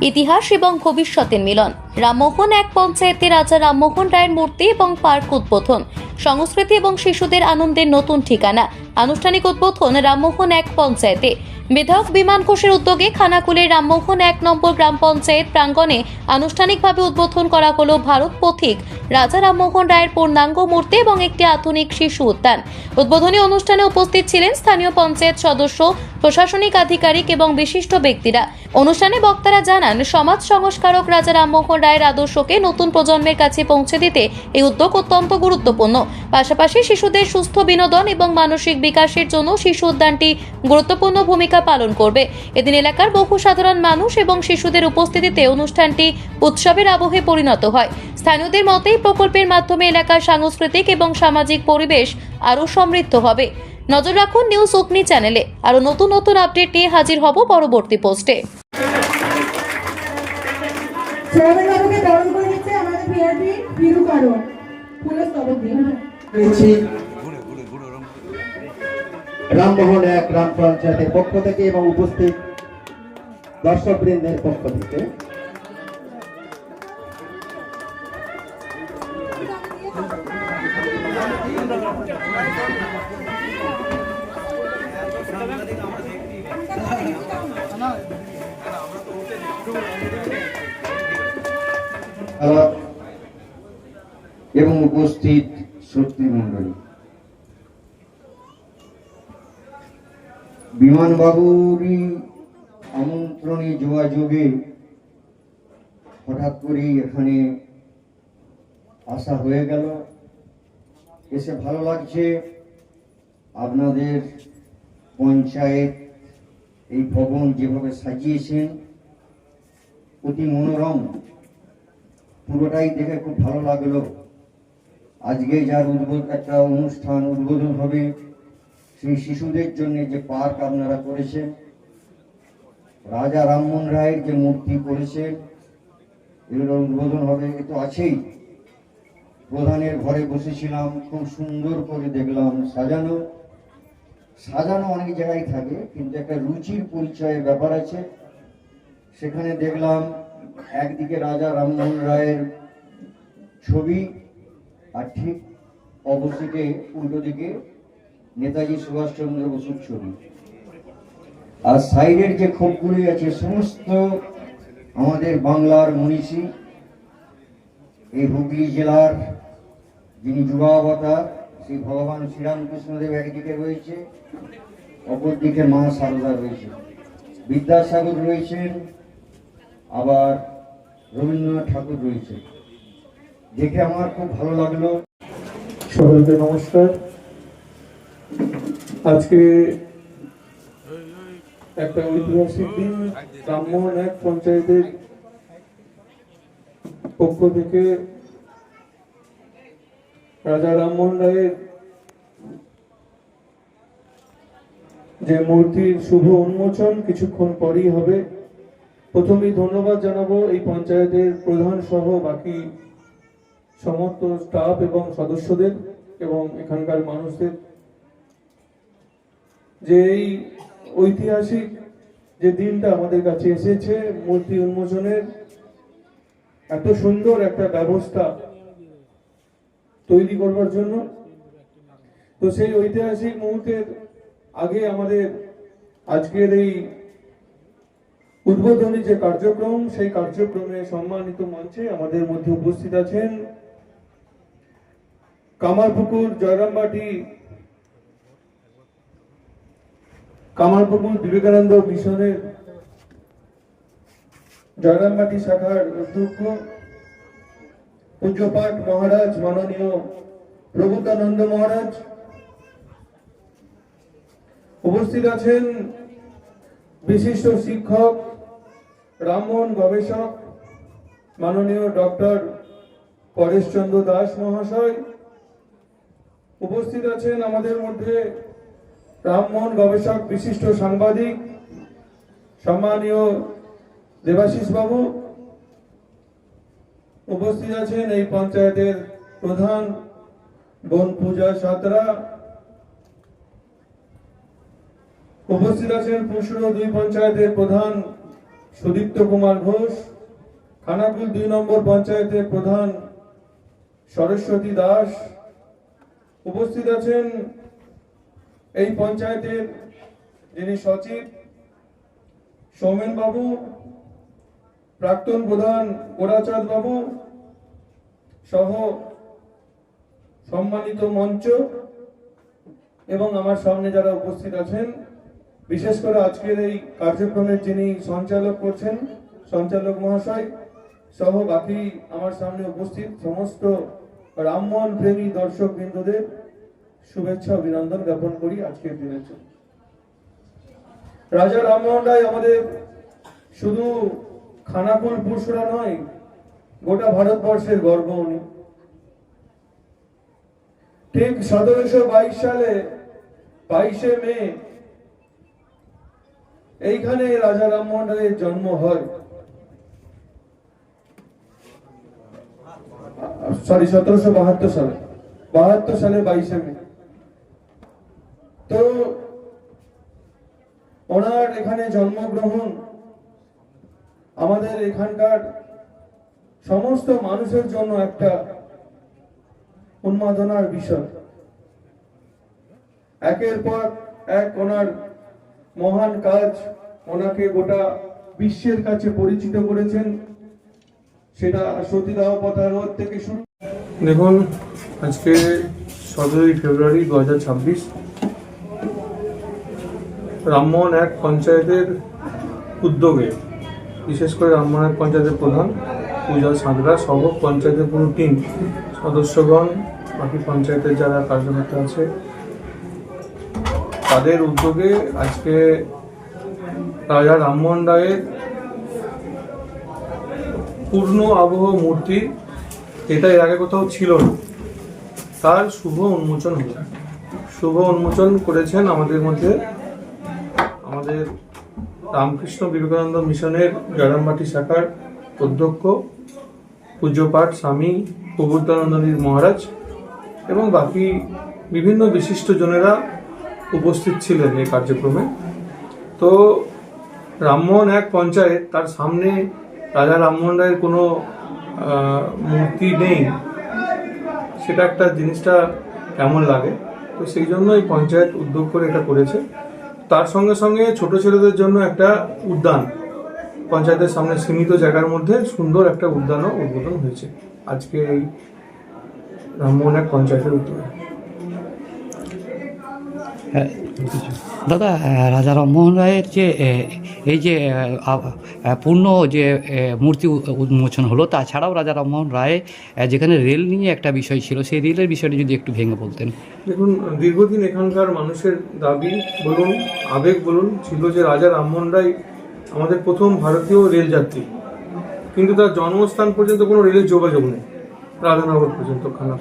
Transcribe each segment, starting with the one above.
ইতিহাস এবং ভবিষ্যতের মিলন। রামমোহন এক পঞ্চায়েতে রাজা রামমোহন রায়ের মূর্তি এবং পার্ক উদ্বোধন। সংস্কৃতি এবং শিশুদের আনন্দের নতুন ঠিকানা। আনুষ্ঠানিক উদ্বোধন রামমোহন এক পঞ্চায়েতে। বিধায়ক বিমান ঘোষের উদ্যোগে খানাকুলের রামমোহন এক নম্বর গ্রাম পঞ্চায়েত প্রাঙ্গণে আনুষ্ঠানিকভাবে উদ্বোধন করা হলো ভারত পথিক রাজা রামমোহন রায়ের পূর্ণাঙ্গ মূর্তি এবং একটি আধুনিক শিশু উদ্যান। উদ্বোধনী অনুষ্ঠানে উপস্থিত ছিলেন স্থানীয় পঞ্চায়েত সদস্য প্রশাসনিক আধিকারিক এবং বিশিষ্ট ব্যক্তিরা। অনুষ্ঠানে বক্তারা জানান, সমাজ সংস্কারক রাজা রামমোহন রায়ের আদর্শকে নতুন প্রজন্মের কাছে পৌঁছে দিতে এই উদ্যোগ অত্যন্ত গুরুত্বপূর্ণ। পাশাপাশি শিশুদের সুস্থ বিনোদন এবং মানসিক বিকাশের জন্য শিশু উদ্যানটি গুরুত্বপূর্ণ ভূমিকা পালন করবে। এদিন এলাকার বহু সাধারণ মানুষ এবং শিশুদের উপস্থিতিতে অনুষ্ঠানটি উৎসবের আবহে পরিণত হয়। স্থানীয়দের মতে, প্রকল্পের মাধ্যমে এলাকার সাংস্কৃতিক এবং সামাজিক পরিবেশ আরও সমৃদ্ধ হবে। নজর রাখুন নিউজ অগ্নি চ্যানেলে। আরও নতুন নতুন আপডেট নিয়ে হাজির হব পরবর্তী পোস্টে। পেয়েছি রামমোহন এক গ্রাম পঞ্চায়েতের পক্ষ থেকে এবং উপস্থিত দর্শকবৃন্দের পক্ষ থেকে। উপস্থিত শক্তি মন্ডলী বিমানবাবুরই আমন্ত্রণে যোগাযোগে হঠাৎ করেই এখানে আসা হয়ে গেল। এসে ভালো লাগছে। আপনাদের পঞ্চায়েত এই ভবন যেভাবে সাজিয়েছেন, অতি মনোরম। পুরোটাই দেখে খুব ভালো লাগল। আজকে যার উদ্বোধন, একটা অনুষ্ঠান উদ্বোধন হবে, সেই শিশুদের জন্য যে পার্ক আপনারা করেছেন, রাজা রামমোহন রায়ের যে মূর্তি করেছেন এগুলো উদ্বোধন হবে, এ তো আছেই। প্রধানের ঘরে বসেছিলাম, খুব সুন্দর করে দেখলাম সাজানো। সাজানো অনেক জায়গায় থাকে, কিন্তু একটা রুচির পরিচয়ের ব্যাপার আছে। সেখানে দেখলাম একদিকে রাজা রামমোহন রায়ের ছবি আর ঠিক অপোজিটে উল্টো দিকে নেতাজি সুভাষচন্দ্র বসুর ছবি। আর সাইডের যে খোপগুলি আছে, সমস্ত আমাদের বাংলার মনীষী, এই হুগলি জেলার যিনি যুগাবতার, সেই ভগবান শ্রীরামকৃষ্ণদেব একদিকে রয়েছে, অপরদিকে মা সারদা রয়েছে। বিদ্যাসাগর রয়েছেন, আবার রবীন্দ্রনাথ ঠাকুর রয়েছে দেখে আমার খুব ভালো লাগল। সকলকে নমস্কার। আজকে একটা ঐতিহাসিক দিন রামমোহন এক পঞ্চায়েতের পক্ষ থেকে রাজা রামমোহন রায়ের যে মূর্তির শুভ উন্মোচন কিছুক্ষণ পরেই হবে। প্রথমেই ধন্যবাদ জানাব এই পঞ্চায়েতের প্রধান সহ বাকি সমস্ত স্টাফ এবং সদস্যদের এবং এখানকার মানুষদের যে এই ঐতিহাসিক যে দিনটা আমাদের কাছে এসেছে, মূর্তি উন্মোচনের এত সুন্দর একটা ব্যবস্থা তৈরি করবার জন্য, তো সেই ঐতিহাসিক মুহূর্তের আগে আমাদের আজকের এই উদ্বোধনী যে কার্যক্রম, সেই কার্যক্রমে সম্মানিত মঞ্চে আমাদের মধ্যে উপস্থিত আছেন কামারপুকুর, জয়রামবাটি, কামারপুকুর, বিবেকানন্দ মিশনের জয়রামবাটি শাখার অধ্যক্ষ, পূজ্যপাঠ মহারাজ, মাননীয় প্রভুতানন্দ মহারাজ। উপস্থিত আছেন বিশিষ্ট শিক্ষক, রামমোহন গবেষক, মাননীয় ডক্টর পরেশচন্দ্র দাস মহাশয়। উপস্থিত আছেন আমাদের মধ্যে রামমোহন গবেষক বিশিষ্ট সাংবাদিক, সম্মানীয় দেবাশিস বাবু। উপস্থিত আছেন এই পঞ্চায়েতের প্রধান বন পূজা সাঁতরা। উপস্থিত আছেন পুষুর দুই পঞ্চায়েতের প্রধান সুদীপ্ত কুমার ঘোষ। খানাকুল দুই নম্বর পঞ্চায়েতের প্রধান সরস্বতী দাস। উপস্থিত আছেন এই পঞ্চায়েতের যিনি সচিব সৌমেন বাবু, প্রাক্তন প্রধান গোরাচাঁদ বাবু সহ সম্মানিত মঞ্চ এবং আমার সামনে যারা উপস্থিত আছেন, বিশেষ করে আজকের এই কার্যক্রমের যিনি সঞ্চালক করছেন, সঞ্চালক মহাশয় সহ বাকি আমার সামনে উপস্থিত সমস্ত রামমোহন প্রেমী দর্শক বৃন্দদের শুভেচ্ছা, অভিনন্দন জ্ঞাপন করি আজকের দিনের জন্য। রাজা রামমোহন রায় আমাদের শুধু খানাকুল পুরসুরা নয়, গোটা ভারতবর্ষের গর্ব উনি। ঠিক সতেরোশো বাইশ সালে বাইশে মে এইখানে রাজা রামমোহন রায়ের জন্ম হয়। সরি সতেরোশো বাহাত্তর সালে বাহাত্তর সালে বাইশে মে। তো ওনার এখানে জন্মগ্রহণ, আমাদের এখানকার সমস্ত মানুষের জন্য একটা উন্মাদনার বিষয়। একের পর এক ওনার মহান কাজ ওনাকে গোটা বিশ্বের কাছে পরিচিত করেছেন। সেটা সতীদাহ পথারোধ থেকে শুরু দেখুন, আজকে সতেরোই ফেব্রুয়ারি দু হাজার ছাব্বিশ। রামমোহন এক পঞ্চায়েতের উদ্যোগে, বিশেষ করে রামমোহন এক পঞ্চায়েতের প্রধান পূজা সাঁতরা সহ পঞ্চায়েতের পুরো টিম সদস্যগণ, বাকি পঞ্চায়েতের যারা কার্যকর্তা আছে, তাদের উদ্যোগে আজকে রাজা রামমোহন রায়ের পূর্ণ আবহ মূর্তি, এটা এর আগে কোথাও ছিল না। তার শুভ উন্মোচন হলো। শুভ উন্মোচন করেছেন আমাদের মধ্যে আমাদের রামকৃষ্ণ বিবেকানন্দ মিশনের জয়রামবাটি শাখার অধ্যক্ষ, পূজ্যপাঠ স্বামী প্রবুদ্ধানন্দনীর মহারাজ এবং বাকি বিভিন্ন বিশিষ্ট জনেরা উপস্থিত ছিলেন এই কার্যক্রমে। তো রামমোহন এক পঞ্চায়েত, তার সামনে রাজা রামমোহন রায়ের কোনো মূর্তি নেই। সেটা একটা জিনিসটা কেমন লাগে? তো সেই জন্য এই পঞ্চায়েত উদ্যোগ করে এটা করেছে। তার সঙ্গে সঙ্গে ছোট ছেলেদের জন্য একটা উদ্যান পঞ্চায়েতের সামনে সীমিত জায়গার মধ্যে সুন্দর একটা উদ্যানও উদ্বোধন হয়েছে। আজকে এই রামমোহন এক পঞ্চায়েতের উদ্যোগে। হ্যাঁ, দাদা রাজা রামমোহন রায়ের যে এই যে পূর্ণ যে মূর্তি উন্মোচন হলো, তাছাড়াও রাজা রামমোহন রায় যেখানে রেল নিয়ে একটা বিষয় ছিল, সেই রেলের বিষয়টা যদি একটু ভেঙে বলতেন। দেখুন, দীর্ঘদিন এখানকার মানুষের দাবি বলুন, আবেগ বলুন ছিল যে রাজা রামমোহন রায় আমাদের প্রথম ভারতীয় রেলযাত্রী কিন্তু তার জন্মস্থান পর্যন্ত কোনো রেলের যোগাযোগ নেই, রাধানগর পর্যন্ত খানা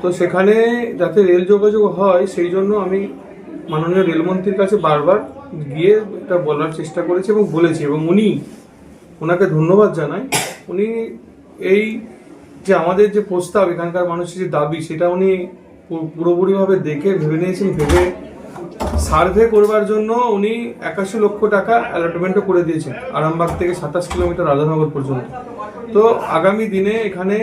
তো সেখানে যাতে রেল যোগাযোগ হয়, সেই জন্য আমি মাননীয় রেলমন্ত্রীর কাছে বারবার গিয়ে এটা বলার চেষ্টা করেছি এবং বলেছি এবং উনি, ওনাকে ধন্যবাদ জানাই। উনি এই যে আমাদের যে প্রস্তাব, এখানকার মানুষের যে দাবি, সেটা উনি পুরোপুরিভাবে দেখে ভেবে নিয়েছেন, ভেবে সার্ভে করবার জন্য উনি একাশি লক্ষ টাকা অ্যালটমেন্টও করে দিয়েছেন, আরামবাগ থেকে সাতাশ কিলোমিটার রাধানগর পর্যন্ত। তো আগামী দিনে এখানে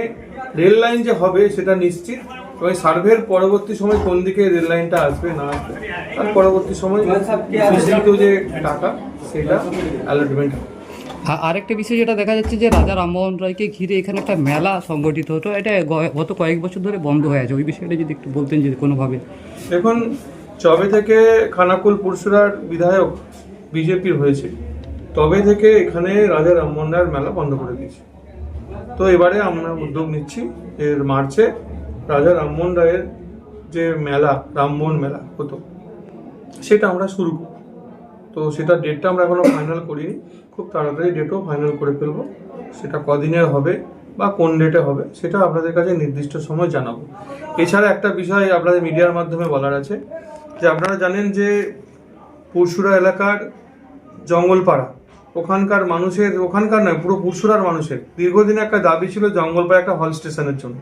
রেল লাইন যে হবে, সেটা নিশ্চিত। এবং সার্ভের পরবর্তী সময় কোন দিকে রেল লাইনটা আসবে না আসবে তার পরবর্তী সময় যে টাকা সেটা অ্যালটমেন্ট আরেকটা বিষয় যেটা দেখা যাচ্ছে যে রাজা রামমোহন রায়কে ঘিরে এখানে একটা মেলা সংগঠিত হতো। এটা গত কয়েক বছর ধরে বন্ধ হয়ে আছে। ওই বিষয়টা যদি একটু বলতেন যে কোনোভাবে। দেখুন চবে থেকে খানাকুল পুরসুরার বিধায়ক বিজেপির হয়েছে। তবে থেকে এখানে রাজা রামমোহন রায়ের মেলা বন্ধ করে দিয়েছে। তো এবারে আমরা উদ্যোগ নিচ্ছি এর মার্চে রাজা রামমোহন রায়ের যে মেলা, রামমোহন মেলা হতো, সেটা আমরা শুরু তো সেটা ডেটটা আমরা এখনও ফাইনাল করিনি। খুব তাড়াতাড়ি ডেটও ফাইনাল করে ফেলব। সেটা কদিনের হবে বা কোন ডেটে হবে, সেটা আপনাদের কাছে নির্দিষ্ট সময় জানাব। এছাড়া একটা বিষয় আপনাদের মিডিয়ার মাধ্যমে বলার আছে, যে আপনারা জানেন যে পরশুরা এলাকার জঙ্গলপাড়া, ওখানকার মানুষের, ওখানকার নয়, পুরো পুরসুরার মানুষের, দীর্ঘদিন একটা দাবি ছিল জঙ্গলপাড়া একটা হল স্টেশনের জন্য।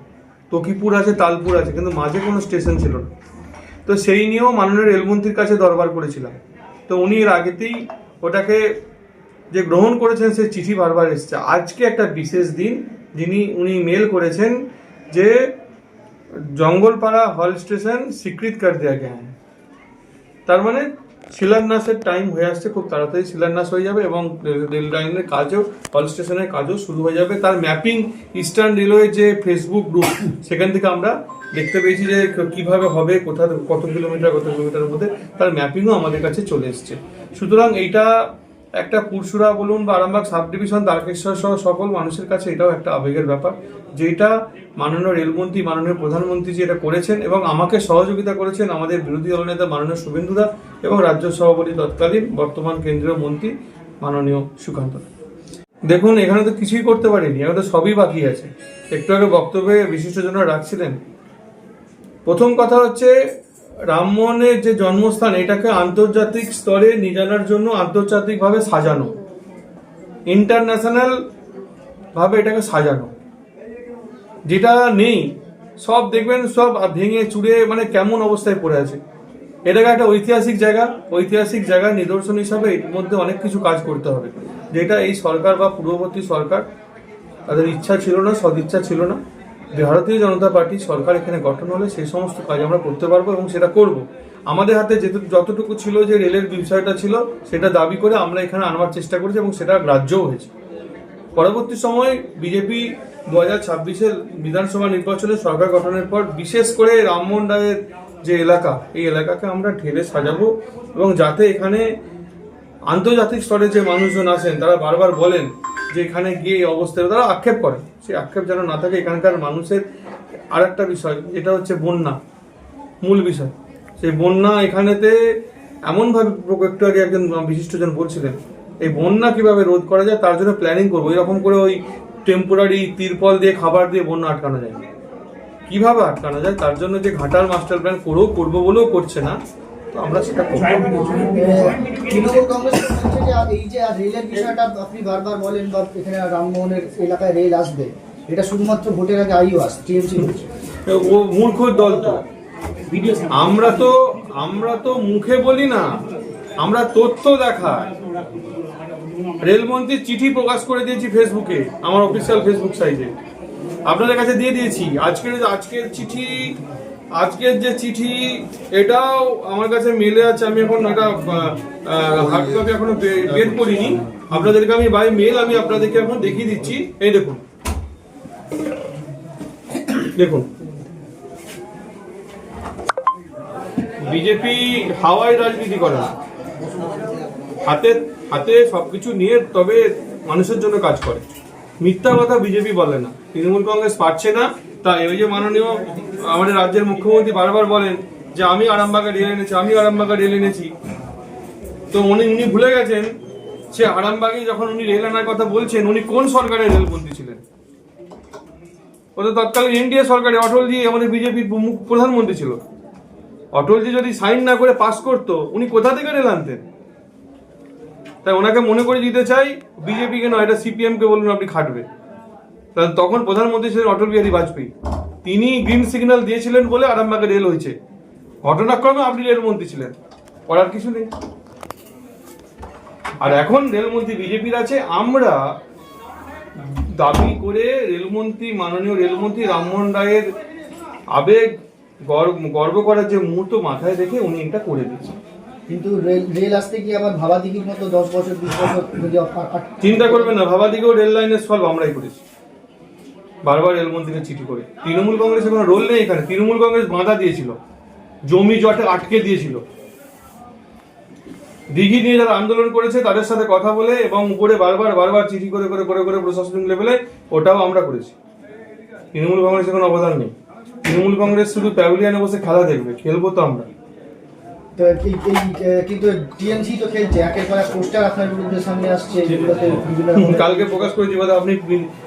তকিপুর আছে, তালপুর আছে, কিন্তু মাঝে কোনো স্টেশন ছিল না। তো সেই নিয়েও মাননীয় রেলমন্ত্রীর কাছে দরবার করেছিলাম। তো উনি এর আগেতেই ওটাকে যে গ্রহণ করেছেন, সে চিঠি বারবার এসছে। আজকে একটা বিশেষ দিন, যিনি, উনি মেল করেছেন যে জঙ্গলপাড়া হল স্টেশন স্বীকৃত কর দেওয়া হ্যাঁ তার মানে শিলান্যাসের টাইম হয়ে আসছে খুব তাড়াতাড়ি। শিলান্যাস হয়ে যাবে এবং রেল লাইনের কাজও কল স্টেশনের কাজও শুরু হয়ে যাবে। তার ম্যাপিং ইস্টার্ন রেলওয়ে যে ফেসবুক গ্রুপ সেখান থেকে আমরা দেখতে পেয়েছি যে কীভাবে হবে, কোথা, কত কিলোমিটার কত কিলোমিটারের মধ্যে তার ম্যাপিংও আমাদের কাছে চলে এসছে। সুতরাং এইটা একটা পুরসুরা বলুন বা আরামবাগ সাব ডিভিশন দ্বারকেশ্বর সহ সকল মানুষের কাছে এটাও একটা আবেগের ব্যাপার। যেটা মাননীয় রেলমন্ত্রী, মাননীয় প্রধানমন্ত্রী যেটা করেছেন এবং আমাকে সহযোগিতা করেছেন আমাদের বিরোধী দলনেতা মাননীয় শুভেন্দুদা এবং রাজ্য সভাপতি তৎকালীন বর্তমান কেন্দ্রীয় মন্ত্রী মাননীয় সুকান্ত দেখুন, এখানে তো কিছুই করতে পারিনি, এখানে তো সবই বাকি আছে। একটু আগে বক্তব্যে বিশিষ্টজনরা রাখছিলেন। প্রথম কথা হচ্ছে রামমোহনের যে জন্মস্থান, এটাকে আন্তর্জাতিক স্তরে নিয়ে জানার জন্য আন্তর্জাতিকভাবে সাজানো। ইন্টারন্যাশনাল ভাবে এটাকে সাজানো। যেটা নেই, সব দেখবেন, সব ভেঙে চুড়ে মানে কেমন অবস্থায় পড়ে আছে। এটাকে একটা ঐতিহাসিক জায়গা, ঐতিহাসিক জায়গার নিদর্শন হিসাবে এর মধ্যে অনেক কিছু কাজ করতে হবে। যেটা এই সরকার বা পূর্ববর্তী সরকার, তাদের ইচ্ছা ছিল না, সদিচ্ছা ছিল না। ভারতীয় জনতা পার্টি সরকার এখানে গঠন হলে সেই সমস্ত কাজ আমরা করতে পারব এবং সেটা করব। আমাদের হাতে যতটুকু ছিল যে রেলের বিষয়টা ছিল, সেটা দাবি করে আমরা এখানে আনবার চেষ্টা করেছি এবং সেটা গ্রাহ্যও হয়েছে। পরবর্তী সময় বিজেপি দু হাজার ছাব্বিশের বিধানসভা নির্বাচনে সরকার গঠনের পর বিশেষ করে রামমোহন রায়ের যে এলাকা, এই এলাকাকে আমরা ঢেলে সাজাবো এবং যাতে এখানে আন্তর্জাতিক স্তরে যে মানুষজন আছেন তারা বারবার বলেন যে এখানে গিয়ে এই অবস্থায় তারা আক্ষেপ করে। সেই আক্ষেপ যেন না থাকে, এখানকার মানুষের আর একটা বিষয়, যেটা হচ্ছে বন্যা, মূল বিষয়। সেই বন্যা এখানেতে এমনভাবে একটু আগে একজন বিশিষ্টজন বলছিলেন, এই বন্যা কীভাবে রোধ করা যায়, তার জন্য প্ল্যানিং করব। এরকম করে ওই টেম্পোরারি তিরপল দিয়ে, খাবার দিয়ে বন্যা আটকানো যায়। কীভাবে আটকানো যায়? তার জন্য যে ঘাটাল মাস্টার প্ল্যান করেও করব বলেও করছে না। তো আমরা সেটা করব তৃণমূল কংগ্রেস বলছে যে এই যে রেলের বিষয়টা আপনি বারবার বলেন বা এখানে রামমোহনের এলাকায় রেল আসবে এটা শুধুমাত্র ভোটের আগে আইও আস টিএমসি ও মূর্খ দল তো। আমরা তো আমরা তো মুখে বলি না আমরা তথ্য দেখাই। রেলমন্ত্রীর চিঠি প্রকাশ করে দিয়েছি ফেসবুকে আমার অফিসিয়াল ফেসবুক সাইটে। আপনাদের কাছে দিয়ে দিয়েছি। আজকের আজকের চিঠি আজকের যে চিঠি, এটাও আমার কাছে মেলে আছে। আমি এখন এটা হার্ড কপি এখনও বের করিনি। আপনাদেরকে আমি বাই মেল আমি আপনাদেরকে এখন দেখিয়ে দিচ্ছি। এই দেখুন। দেখুন। বিজেপি হাওয়ায় রাজনীতি করে না। হাতে হাতে সবকিছু নিয়ে তবে মানুষের জন্য কাজ করে। মিথ্যা কথা বিজেপি বলে না। তৃণমূল কংগ্রেস পারছে না। তাই ওই যে মাননীয় আমাদের রাজ্যের মুখ্যমন্ত্রী বারবার বলেন যে আমি আরামবাগে রেল এনেছি, আমি আরামবাগে রেল এনেছি। তো উনি উনি ভুলে গেছেন সে আরামবাগে যখন উনি রেল আনার কথা বলছেন, উনি কোন সরকারের রেলমন্ত্রী ছিলেন? ও তো তৎকালীন এনডিএ সরকারে অটলজি আমাদের বিজেপির প্রধানমন্ত্রী ছিল। অটলজি যদি সাইন না করে পাস করতো, উনি কোথা থেকে রেল আনতেন? তাই ওনাকে মনে করে দিতে চাই বিজেপি কেন এটা সিপিএম কে বলুন আপনি খাটবে। তখন প্রধানমন্ত্রী ছিলেন অটল বিহারী বাজপেয়ী। তিনি গ্রিন সিগন্যাল দিয়েছিলেন বলে আরামবাগে রেল হয়েছে। ঘটনাক্রমে আপনি রেলমন্ত্রী ছিলেন। করার কিছু নেই। আর এখন রেলমন্ত্রী বিজেপির আছে। আমরা দাবি করে রেলমন্ত্রী মাননীয় রেলমন্ত্রী রামমোহন রায়ের আবেগ গর্ব গর্ব করার যে মুহূর্ত মাথায় রেখে উনি এটা করে দিচ্ছেন কিন্তু রেল আসতে গিয়ে আবার ভাবাদিঘির মতো দশ বছর বিশ বছর চিন্তা করবেন না ভাবাদিকেও রেল লাইনের সলভ আমরাই করেছি। বারবার রেলমন্ত্রীকে চিঠি করে। তৃণমূল কংগ্রেসের কোনো রোল নেই এখানে। তৃণমূল কংগ্রেস বাঁধা দিয়েছিল। জমি জটে আটকে দিয়েছিল। দিঘি নিয়ে যারা আন্দোলন করেছে, তাদের সাথে কথা বলে এবং উপরে বারবার বারবার চিঠি করে করে করে করে প্রশাসনিক লেভেলে ওটাও আমরা করেছি। তৃণমূল কংগ্রেসের কোনো অবদান নেই। তৃণমূল কংগ্রেস শুধু প্যাভিলিয়ানে বসে খেলা দেখবে, খেলব তো আমরা। তো এই- এই কিন্তু টিএমসি তো খেলছে একের পর এক পোস্টার আপনার বিরুদ্ধে সামনে আসছে কালকে প্রকাশ করেছি বোধহয় আপনি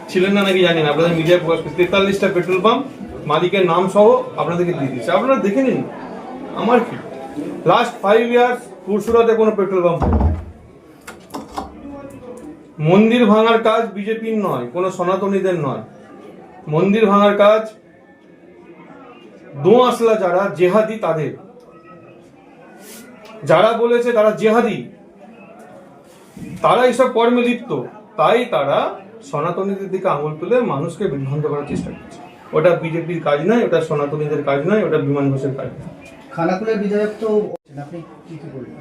ছিলেন না নাকি জানেন আপনাদের মিডিয়ায় প্রকাশ করেছে। তেতাল্লিশটা পেট্রোল পাম্প মালিকের নাম সহ আপনাদেরকে দিয়ে দিচ্ছে আপনারা দেখে নিন আমার কি? লাস্ট ফাইভ ইয়ার্স পুরসুরাতে কোনো পেট্রোল পাম্প। মন্দির ভাঙার কাজ বিজেপির নয় কোনো সনাতনীদের নয়। মন্দির ভাঙার কাজ দো আসলা যারা জেহাদি তাদের। যারা বলেছে তারা জেহাদি তারা এইসব কর্মে লিপ্ত। তাই তারা সনাতনীদের দিকে আঙুল তুলে মানুষকে বিভ্রান্ত করার চেষ্টা করছে। ওটা বিজেপির কাজ নয় ওটা সনাতনীদের কাজ নয় ওটা বিমান ঘোষের কাজ নয়। খানাকুলের বিধায়ক তো আপনি কি কি বলবেন?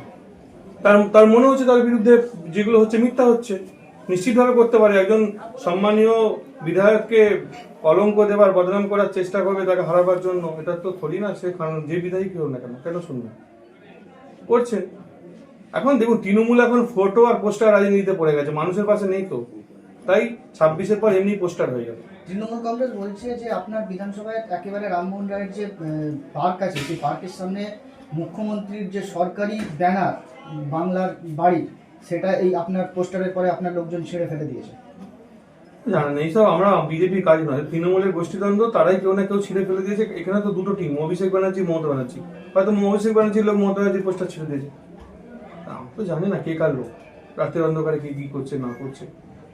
তার তার মনে হচ্ছে তার বিরুদ্ধে যেগুলো হচ্ছে মিথ্যা হচ্ছে নিশ্চিতভাবে করতে পারে। একজন সম্মানীয় বিধায়ককে কলঙ্ক দেবার বদনাম করার চেষ্টা করবে তাকে হারাবার জন্য এটা তো থরি না সে কারণ যে বিধায়ক হোক না কেন কেন শুনবে? করছে এখন দেখুন, তৃণমূল এখন ফটো আর পোস্টার রাজনীতিতে পড়ে গেছে, মানুষের পাশে নেই তো তাই ছাব্বিশের পর এমনি পোস্টার হয়ে যাবে তৃণমূল কংগ্রেস বলছে যে আপনার বিধানসভায় একেবারে রামমোহন রায়ের যে পার্ক আছে, সেই পার্কের সামনে মুখ্যমন্ত্রীর যে সরকারি ব্যানার বাংলার বাড়ি, সেটা এই আপনার পোস্টারের পরে আপনার লোকজন ছেড়ে ফেলে দিয়েছে। জানেন এইসব আমরা বিজেপির কাজ নয়। তৃণমূলের গোষ্ঠীদ্বন্দ্ব, তারাই কেউ না কেউ ছিঁড়ে ফেলে দিয়েছে। এখানে তো দুটো টিম অভিষেক ব্যানার্জি, মমতা ব্যানার্জি। হয়তো অভিষেক ব্যানার্জির লোক মমতা ব্যানার্জির পোস্টার ছেড়ে দিয়েছে। আমরা তো জানি না কে কার লোক। রাতের অন্ধকারে কে কি করছে, না করছে।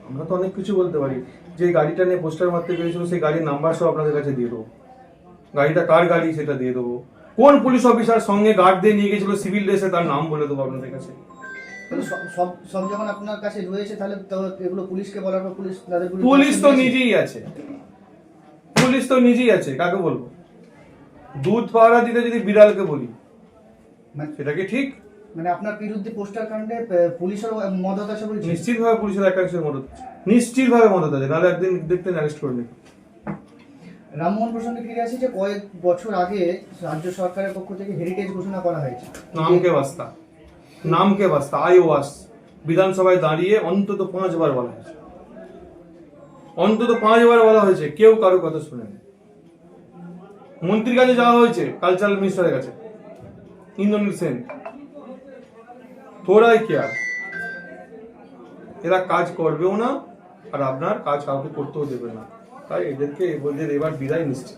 আমরা তো অনেক কিছু বলতে পারি। যে গাড়িটা নিয়ে পোস্টার মারতে পেরেছিল সেই গাড়ির নাম্বার সব আপনাদের কাছে দিয়ে দেবো। গাড়িটা কার গাড়ি, সেটা দিয়ে দেবো। কোন পুলিশ অফিসার সঙ্গে গার্ড দিয়ে নিয়ে গেছিল সিভিল ড্রেসে তার নাম বলে দেবো আপনাদের কাছে। সব- যখন আপনার কাছে রয়েছে তাহলে এগুলো পুলিশকে বলার পর পুলিশ তাদের পুলিশ তো নিজেই আছে। পুলিশ তো নিজেই আছে কাকে বলব? দুধ পাহারা দিতে যদি বিড়ালকে বলি মানে- সেটা কি ঠিক? মানে আপনার বিরুদ্ধে পোস্টার কাণ্ডে পুলিশের মদত আছে বলছে নিশ্চিতভাবে পুলিশের একাংশের মদত। নিশ্চিতভাবে মদত আছে নাহলে একদিন দেখতেন অ্যারেস্ট করে নিত রামমোহন প্রসঙ্গে ফিরে আসি যে কয়েক বছর আগে রাজ্য সরকারের পক্ষ থেকে হেরিটেজ ঘোষণা করা হয়েছে। নামকে বাস্তা। নামকে বাস্তা আই ওয়াস বিধানসভায় দাঁড়িয়ে অন্তত পাঁচবার বলা হয়েছে। অন্তত পাঁচবার বলা হয়েছে, কেউ কারও কথা শুনেনি। মন্ত্রীর কাছে যাওয়া হয়েছে কালচারাল মিনিস্টারের কাছে। ইন্দ্রনীল সেন থোড়াই কেয়ার এরা কাজ করবেও না, আর আপনার কাজ কাউকে করতেও দেবে না। তাই এদেরকে এদের এবার বিদায় নিশ্চিত।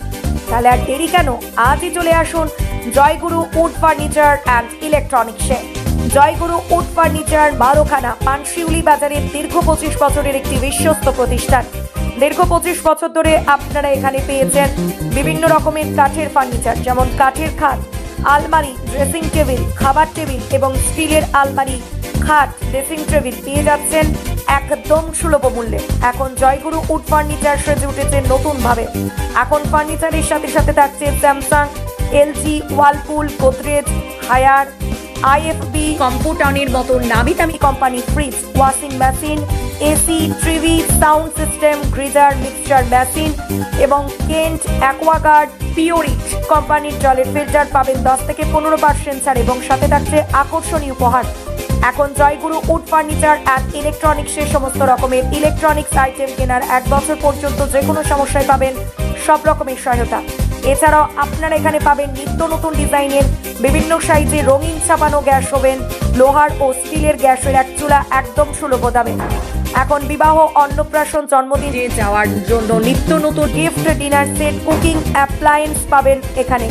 তাহলে আর দেরি কেন? আজই চলে আসুন জয়গুরু উড ফার্নিচার অ্যান্ড ইলেকট্রনিক্সে। জয়গুরু উড ফার্নিচার বারোখানা পানশিউলি বাজারের দীর্ঘ পঁচিশ বছরের একটি বিশ্বস্ত প্রতিষ্ঠান। দীর্ঘ পঁচিশ বছর ধরে আপনারা এখানে পেয়েছেন বিভিন্ন রকমের কাঠের ফার্নিচার, যেমন কাঠের খাট, আলমারি ড্রেসিং টেবিল খাবার টেবিল এবং স্টিলের আলমারি, খাট ড্রেসিং টেবিল পেয়ে যাচ্ছেন একদম সুলভ মূল্যে। এখন জয়গুরু উড ফার্নিচার সেজে উঠেছে নতুন ভাবে এখন ফার্নিচারের সাথে সাথে থাকছে Samsung, LG, Whirlpool, Godrej, Haier, IFB, কম্পিউটারের মতো নামি দামি company fridge, washing machine, AC TV sound system, geyser, mixture machine এবং কেন্ট অ্যাকোয়াগার্ড পিওরিট কোম্পানির জলের ফিল্টার পাবেন দশ থেকে পনেরো পার্সেন্ট ছাড় এবং সাথে থাকছে আকর্ষণীয় উপহার। এখন জয়গুরু উড ফার্নিচার অ্যান্ড ইলেকট্রনিক্সের সমস্ত রকমের ইলেকট্রনিক্স আইটেম কেনার এক বছর পর্যন্ত যে কোনো সমস্যায় পাবেন। সব রকমের সহায়তা। এছাড়াও আপনারা এখানে পাবেন নিত্য নতুন ডিজাইনের বিভিন্ন সাইজে রঙিন ছাপানো গ্যাস ওভেন, লোহার ও স্টিলের গ্যাসের এক চুলা একদম সুলভ দামে। এখন বিবাহ, অন্নপ্রাশন, জন্মদিনে যাওয়ার জন্য নিত্য নতুন gift dinner set cooking appliance পাবেন এখানে,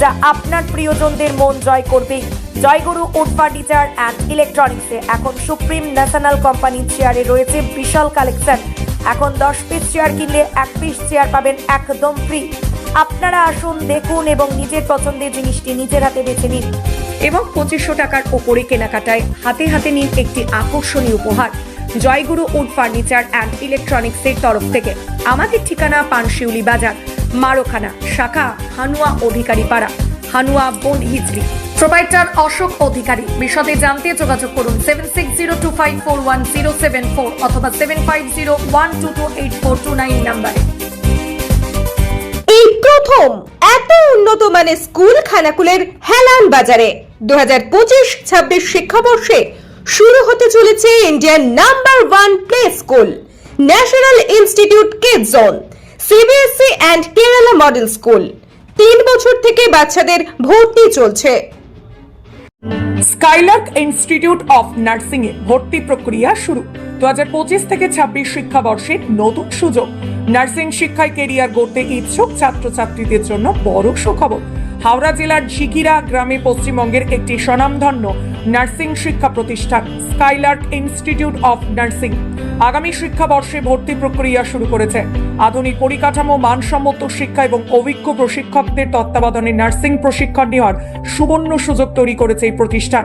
যা আপনার প্রিয়জনদের মন জয় করবে। জয়গুরু উড ফার্নিচার অ্যান্ড ইলেকট্রনিক্সে এখন সুপ্রিম ন্যাশনাল কোম্পানির চেয়ারে রয়েছে বিশাল কালেকশন এখন দশ পিস চেয়ার কিনলে এক পিস চেয়ার পাবেন একদম ফ্রি আপনারা আসুন, দেখুন এবং নিজের পছন্দের জিনিসটি নিজের হাতে বেছে নিন। এবং পঁচিশশো টাকার ওপরে কেনাকাটায় হাতে হাতে নিন একটি আকর্ষণীয় উপহার। জয়গুরু উড ফার্নিচার অ্যান্ড ইলেকট্রনিক্সের তরফ থেকে। আমাদের ঠিকানা পানশিউলি বাজার, মারোখানা, শাখা হানুয়া অধিকারী পাড়া, হানুয়া বোন হিজড়ি। প্রোপাইটার অশোক অধিকারী। বিশদে জানতে যোগাযোগ করুন seven six zero two five four one zero seven four অথবা seven five zero one two two eight four two nine নাম্বারে। মানের স্কুল খানাকুলের হেলান বাজারে। দু হাজার শিক্ষাবর্ষে শুরু হতে চলেছে Indian number one play school national institute kid zone CBSC and Kerala model school তিন বছর থেকে বাচ্চাদের ভর্তি চলছে। স্কাইলার্ক ইনস্টিটিউট অফ নার্সিং এ ভর্তি প্রক্রিয়া শুরু। দু হাজার পঁচিশ থেকে ছাব্বিশ শিক্ষাবর্ষের নতুন সুযোগ। নার্সিং শিক্ষায় কেরিয়ার গড়তে ইচ্ছুক ছাত্রছাত্রীদের জন্য বড় সুখবর। হাওড়া জেলার ঝিকিরা গ্রামে পশ্চিমবঙ্গের একটি স্বনামধন্য নার্সিং শিক্ষা প্রতিষ্ঠান, স্কাইলার্ক ইনস্টিটিউট অফ নার্সিং। আগামী শিক্ষাবর্ষে ভর্তি প্রক্রিয়া শুরু করেছে। আধুনিক পরিকাঠামো, মানসম্মত শিক্ষা এবং অভিজ্ঞ প্রশিক্ষকদের তত্ত্বাবধানে নার্সিং প্রশিক্ষণ নেওয়ার সুবর্ণ সুযোগ তৈরি করেছে এই প্রতিষ্ঠান।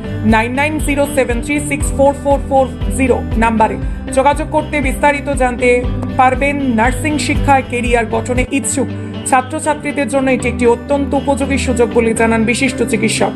Nine nine zero seven six four four four zero নাম্বারে যোগাযোগ করতে বিস্তারিত জানতে পারবেন নার্সিং শিক্ষায় কেরিয়ার গঠনে ইচ্ছুক ছাত্রছাত্রীদের জন্য এটি একটি অত্যন্ত উপযোগী সুযোগ বলে জানান বিশিষ্ট চিকিৎসক।